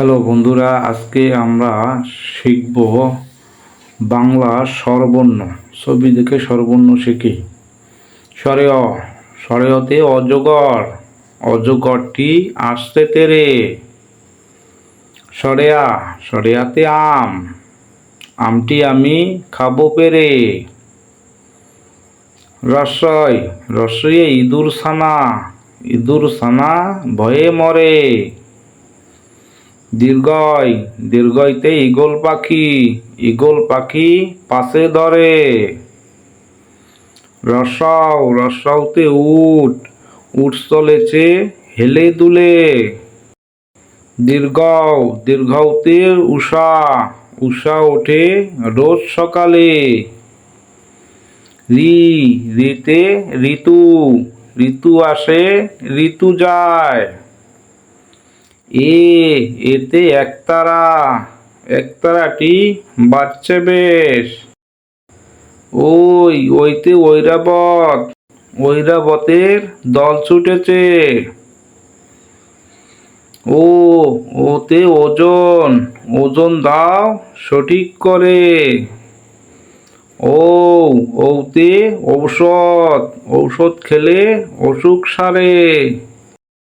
Hello বন্ধুরা, আজকে আমরা শিখব বাংলা স্বরবর্ণ, ছবি দেখে স্বরবর্ণ শিখি। স্বরেয় স্বরেয়তে অজগর, অজগরটি আসতে তেরে। সরেয়া সরেয়াতে আম, আমটি আমি খাব পেরে। রসয় রসয়ে ইঁদুর সানা ইঁদুর সানা ভয়ে মরে। দীর্ঘয় দীর্ঘইতে ঈগল পাখি ঈগল পাখি পাশে ধরে। রসাও, রসাওতে উট উট চলেছে হেলে দুলে। দীর্ঘও, দীর্ঘতে উষা উষা ওঠে রোজ সকালে। রি, রিতে ঋতু ঋতু আসে, ঋতু যায়। এ, এতে একতারা, একতারাটি বাচ্চা বেশ। ওই, ওইতে ঐরাবত, ঐরাবতের দল ছুটেছে। ও, ওতে ওজন ওজন দাও সঠিক করে। ও, ওতে ঔষধ ঔষধ খেলে অসুখ সারে।